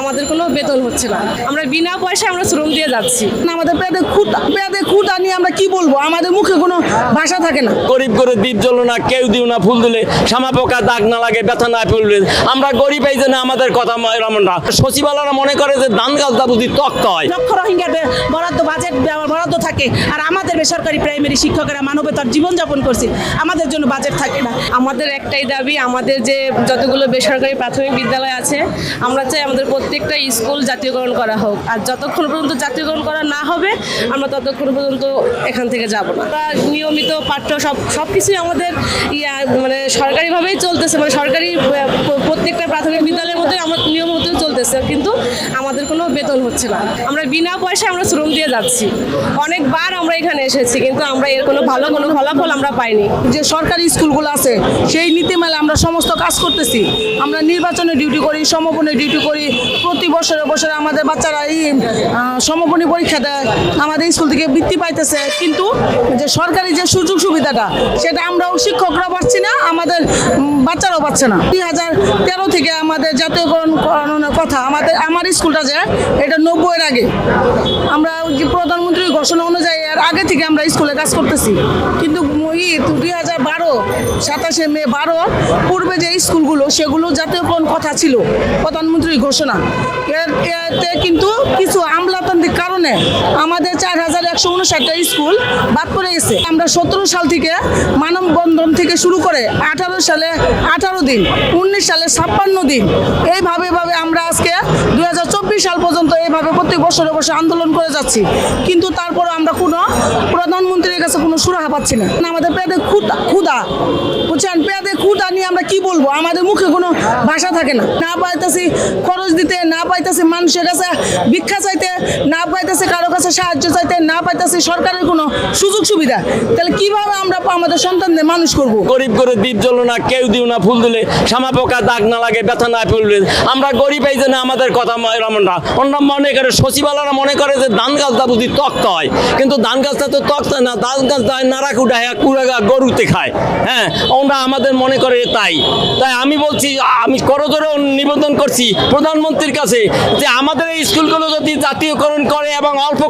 আমাদের কোনো বেতন হচ্ছে না। আমরা বিনা পয়সায় আমরা শ্রম দিয়ে যাচ্ছি। আমাদের পেটে খুঁট পেটে খুঁটা নিয়ে আমরা কি বলব? আমাদের মুখে কোনো ভাষা থাকে না। গরিব করে দ্বীপ জ্বলো না কেউ দিও না ফুল দিলে শ্যামা পোকা দাগ না লাগে ব্যথা না ফুললে আমরা গরিব এই জন্য আমাদের কথা এরকম না সচিবালয়রা মনে করে যে ধান গাছটা বুঝি তক্ত হয়। লক্ষ রোহিঙ্গার বরাদ্দ বাজেট বরাদ্দ থাকে। আর আমাদের বেসরকারি প্রাইমারি শিক্ষকেরা মানবতার জীবনযাপন করছে। আমাদের জন্য বাজেট থাকে না। আমাদের একটাই দাবি আমাদের যে যতগুলো বেসরকারি প্রাথমিক বিদ্যালয় আছে আমরা চাই আমাদের প্রত্যেকটা স্কুল জাতীয়করণ করা হোক। আর যতক্ষণ পর্যন্ত জাতীয়করণ করা না হবে, আমরা ততক্ষণ পর্যন্ত এখান থেকে যাব না। নিয়মিত পাঠ্য সব সব কিছুই আমাদের ইয়া মানে সরকারিভাবেই চলতেছে। মানে সরকারি প্রত্যেকটা প্রাথমিক বিদ্যালয়ের মধ্যে আমরা নিয়ম মতো চলতেছে কিন্তু আমাদের হচ্ছে না আমরা বিনা পয়সায় আমরা শ্রম দিয়ে যাচ্ছি। অনেকবার আমরা এখানে এসেছি, কিন্তু আমরা এর কোনো ভালো কোনো ফলাফল আমরা পাইনি। যে সরকারি স্কুলগুলো আছে, সেই নীতিমালা আমরা সমস্ত কাজ করতেছি। আমরা নির্বাচনে ডিউটি করি, সমাপনী ডিউটি করি। প্রতি বছরে বছরে আমাদের বাচ্চারা এই সমাপনী পরীক্ষা দেয়। আমাদের স্কুল থেকে বৃত্তি পাইতেছে। কিন্তু যে সরকারি যে সুযোগ সুবিধাটা, সেটা আমরাও শিক্ষকরা পাচ্ছি না, আমাদের বাচ্চারাও পাচ্ছে না। দুই হাজার তেরো থেকে আমাদের জাতীয়করণ করানোর কথা, আমাদের, আমার স্কুলটা যে এটা নব্বইয়ের আগে। আমরা প্রধানমন্ত্রীর ঘোষণা অনুযায়ী এর আগে থেকে আমরা স্কুলে কাজ করতেছি। কিন্তু দুই হাজার বারো, সাতাশে মে বারো, পূর্বে যে স্কুলগুলো, সেগুলো জাতীয়করণ কথা ছিল, প্রধানমন্ত্রীর ঘোষণা। এতে কিন্তু কিছু আমলাতান্ত্রিক কারণে আমাদের চার হাজার একশো উনষাটটা স্কুল বাদ পড়ে গেছে। আমরা সতেরো সাল থেকে মানববন্ধন থেকে শুরু করে আঠারো সালে আঠারো দিন, উনিশ সালে ছাপ্পান্ন দিন, এইভাবে ভাবে আমরা আজকে সাল পর্যন্ত এইভাবে প্রত্যেক বছরে বসে আন্দোলন করে যাচ্ছি। কিন্তু তারপরে আমরা কোনো প্রধানমন্ত্রীর কাছে কোনো সুরাহা পাচ্ছি না। আমাদের পেটে খুদা ক্ষুদা বুঝছেন? পেটে ক্ষুদা নিয়ে আমরা কি বলব? আমাদের মুখে কোনো ভাষা থাকে না। না পাইতেছি খরচ দিতে, না পাইতেছি মানুষের কাছে ভিক্ষা চাইতে, না পাইতেছি কারও কাছে সাহায্য চাইতে, না পাইতেছি সরকারের কোনো সুযোগ সুবিধা। তাহলে কীভাবে আমরা আমাদের সন্তানদের মানুষ করব? গরিব করে দ্বীপ জ্বলো না, কেউ দিও না ফুল দিলে। শ্যামা পোকা দাগ না লাগে, ব্যথা না ফুললে আমরা গরিব এই জন্য আমাদের কথা এরকম না। অন্য মনে করে, সচিবালয়রা মনে করে যে ধান গাছটা বুঝি তক্ত হয়। কিন্তু ধান গাছটা তো তক্ত হয় না, ধান গাছটা হয় নাড়া কুড়ায় কুড়াগা গরুতে খায়। হ্যাঁ ওরা আমাদের মনে করে তাই। তাই আমি বলছি, আমি করজোরে নিবেদন করছি প্রধানমন্ত্রীর কাছে যে আমাদের এই স্কুলগুলো যদি জাতীয়করণ করে এবং অল্প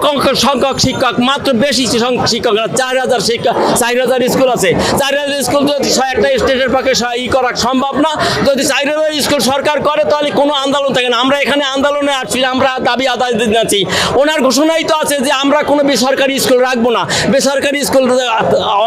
সংখ্যক শিক্ষক, মাত্র বেশি শিক্ষকরা, চার হাজার শিক্ষক, চার হাজার স্কুল আছে। চার হাজার স্কুল যদি একটা স্টেটের পক্ষে ই করা সম্ভব না, যদি চার হাজার স্কুল সরকার করে, তাহলে কোনো আন্দোলন থাকে না। আমরা এখানে আন্দোলনে আসছি আমরা দাবি আদায় যাচ্ছি। ওনার ঘোষণাই তো আছে যে আমরা কোনো বেসরকারি স্কুল রাখব না। বেসরকারি স্কুল,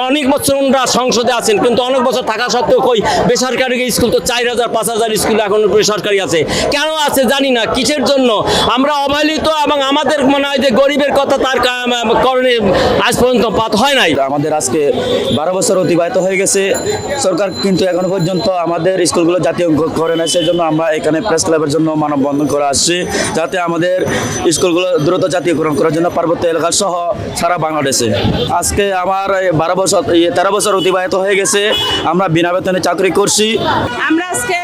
অনেক বছর ওনারা সংসদে আছেন, কিন্তু অনেক বছর থাকা সত্ত্বেও কই, বেসরকারি স্কুল তো চার হাজার, পাঁচ হাজার স্কুল এখন বেসরকারি আছে। কেন আছে জানি না, কিসের জন্য? আমরা অবহেলিত এবং আমাদের মনে হয় যে গরিবের কথা তার কারণে আজ পর্যন্ত পাত হয় নাই। আমাদের আজকে বারো বছর অতিবাহিত হয়ে গেছে। সরকার কিন্তু এখনও পর্যন্ত আমাদের স্কুলগুলো জাতীয় করে না সেই জন্য আমরা এখানে প্রেস ক্লাবের জন্য মানববন্ধন করে আসছি। যাতে আমাদের স্কুলগুলো দ্রুত জাতীয়করণ করার জন্য পার্বত্য এলাকা সহ সারা বাংলাদেশে। আজকে আমার বারো বছর তেরো বছর অতিবাহিত হয়ে গেছে। আমরা বিনা বেতনে চাকরি করছি। আমরা আজকে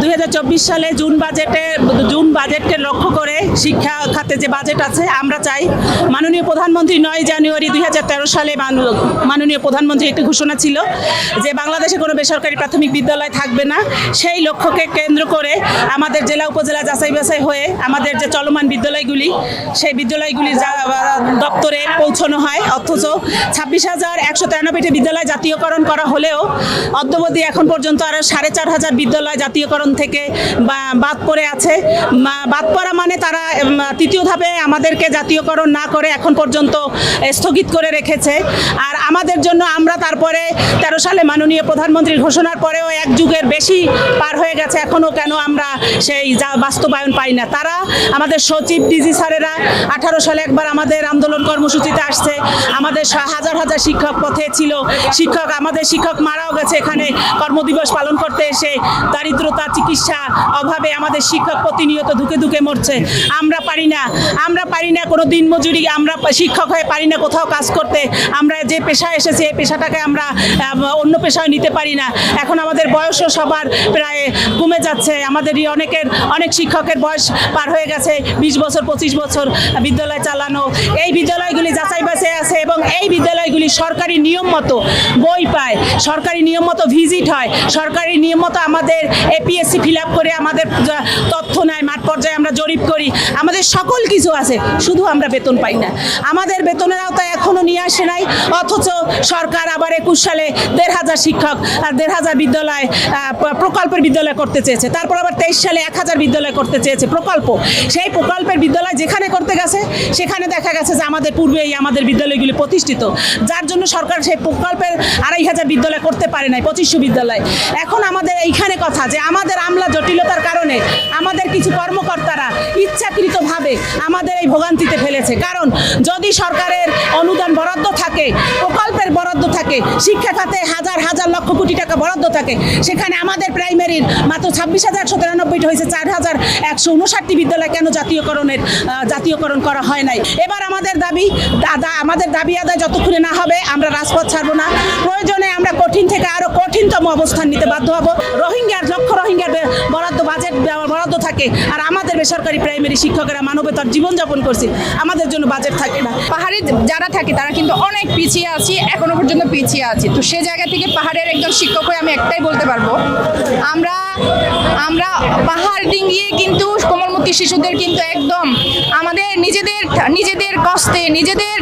দুই হাজার চব্বিশ সালে জুন বাজেটে, জুন বাজেটকে লক্ষ্য করে শিক্ষা খাতে যে বাজেট আছে, আমরা চাই মাননীয় প্রধানমন্ত্রী নয় জানুয়ারি দুই হাজার তেরো সালে মাননীয় প্রধানমন্ত্রী একটি ঘোষণা ছিল যে বাংলাদেশে কোনো বেসরকারি প্রাথমিক বিদ্যালয় থাকবে না। সেই লক্ষ্যকে কেন্দ্র করে আমাদের জেলা উপজেলা যাচাই বাছাই হয়ে আমাদের যে চলমান বিদ্যালয়গুলি, সেই বিদ্যালয়গুলি দপ্তরে পৌঁছানো হয়। অথচ ছাব্বিশ হাজার একশো তিরানব্বইটি বিদ্যালয় জাতীয়করণ করা হলেও অদ্যবধি এখন পর্যন্ত আরও সাড়ে চার হাজার বিদ্যালয় জাতীয়করণ থেকে বাদ পড়ে আছে। বাদ পড়া মানে তারা তৃতীয় ধাপে আমাদেরকে জাতীয়করণ না করে এখন পর্যন্ত স্থগিত করে রেখেছে। আর আমাদের জন্য আমরা তারপরে তেরো সালে মাননীয় প্রধানমন্ত্রীর ঘোষণার পরেও এক যুগের বেশি পার হয়ে গেছে। এখনও কেন আমরা সেই যা বাস্তবায়ন পাই না। তারা আমাদের সচিব ডিজি স্যারেরা আঠারো সালে একবার আমাদের আন্দোলন কর্মসূচিতে আসছে। আমাদের হাজার হাজার শিক্ষক পথে ছিল। শিক্ষক, আমাদের শিক্ষক মারাও গেছে এখানে। কর্মদিবস পালন করতে এসে দারিদ্রতা চিকিৎসা অভাবে আমাদের শিক্ষক প্রতিনিয়ত ধুকে ধুকে মরছে। আমরা পারি না, আমরা পারি না কোনো দিন মজুরি, আমরা শিক্ষক হয়ে পারি না কোথাও কাজ করতে। আমরা যে পেশায় এসেছি, এই পেশাটাকে আমরা অন্য পেশায় নিতে পারি না। এখন আমাদের বয়সও সবার প্রায় কমে যাচ্ছে। আমাদেরই অনেকের, অনেক শিক্ষকের বয়স পার হয়ে গেছে, বিশ বছর, পঁচিশ বছর বিদ্যালয় চালানো। এই বিদ্যালয়গুলি যাচাই বাছাই আছে এবং এই বিদ্যালয়গুলি সরকারি নিয়ম মতো বই পায়। সরকারি নিয়ম মতো ভিজিট হয়। সরকারি নিয়ম মতো আমাদের এপিএসসি ফিল করে আমাদের তথ্য নেয়, মাঠ পর্যায়ে আমরা জরিপ করি। আমাদের সকল কিছু আছে, শুধু আমরা বেতন পাই না। আমাদের বেতনের আওতায় এখনও নিয়ে আসে নাই, অথচ সরকার আবার একুশ সালে দেড় হাজার শিক্ষক আর দেড় হাজার বিদ্যালয় প্রকল্পের বিদ্যালয় করতে চেয়েছে। তারপর আবার তেইশ সালে এক হাজার বিদ্যালয় করতে চেয়েছে প্রকল্প। সেই প্রকল্পের বিদ্যালয় যেখানে করতে গেছে, সেখানে দেখা গেছে যে আমাদের পূর্বেই আমাদের বিদ্যালয়গুলি প্রতিষ্ঠিত। যার জন্য সরকার সেই প্রকল্পের আড়াই হাজার বিদ্যালয় করতে পারে নাই, পঁচিশশো বিদ্যালয়। এখন আমাদের এইখানে কথা যে আমাদের আমলা জটিলতার কারণে আমাদের কিছু কর্মকর্তারা ইচ্ছাকৃতভাবে আমাদের এই ভোগান্তিতে ফেলেছে। কারণ যদি সরকারের অনুদান বরাদ্দ থাকে, প্রকল্পের বরাদ্দ থাকে, শিক্ষা খাতে হাজার হাজার লক্ষ কোটি টাকা বরাদ্দ থাকে, সেখানে আমাদের প্রাইমারির মাত্র ছাব্বিশ হাজার একশো তিরানব্বইটা হয়েছে, চার হাজার একশো উনষাটটি বিদ্যালয় কেন জাতীয়করণের জাতীয়করণ করা হয় নাই? এবার আমাদের দাবি আমাদের দাবি আদায় যতক্ষণে না হবে, আমরা রাজপথ ছাড়বো না। কঠিনতম অবস্থান নিতে বাধ্য হব। রোহিঙ্গার, লক্ষ রোহিঙ্গার বরাদ্দ, বাজেট বরাদ্দ থাকে। আর আমাদের বেসরকারি প্রাইমারি শিক্ষকেরা মানবতার জীবনযাপন করছি। আমাদের জন্য বাজেট থাকে না। পাহাড়ে যারা থাকে, তারা কিন্তু অনেক পিছিয়ে আছি, এখনও পর্যন্ত পিছিয়ে আছি। তো সে জায়গা থেকে পাহাড়ের একজন শিক্ষক হয়ে আমি একটাই বলতে পারব। আমরা আমরা পাহাড় ডিঙ্গিয়ে কিন্তু কোমলমতি শিশুদের কিন্তু একদম আমাদের নিজেদের নিজেদের কষ্টে, নিজেদের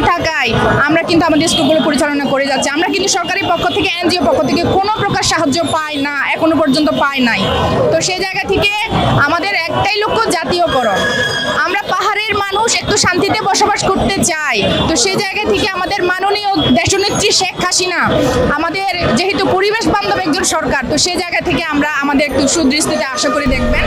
টাকায় আমরা কিন্তু আমাদের স্কুলগুলো পরিচালনা করে যাচ্ছি। আমরা কিন্তু সরকারি পক্ষ থেকে এনজিও পক্ষ থেকে কোনো প্রকার সাহায্য পাই না, এখনও পর্যন্ত পাই নাই। তো সেই জায়গা থেকে আমাদের একটাই লক্ষ্য জাতীয়করণ। আমরা পাহাড়ের মানুষ, একটু শান্তিতে বসবাস করতে চাই। তো সেই জায়গা থেকে আমাদের মাননীয় দেশনেত্রী শেখ হাসিনা, আমাদের যেহেতু পরিবেশ বান্ধব একজন সরকার, তো সেই জায়গা থেকে আমরা আমাদের একটু সুদৃষ্টিতে আশা করে দেখবেন।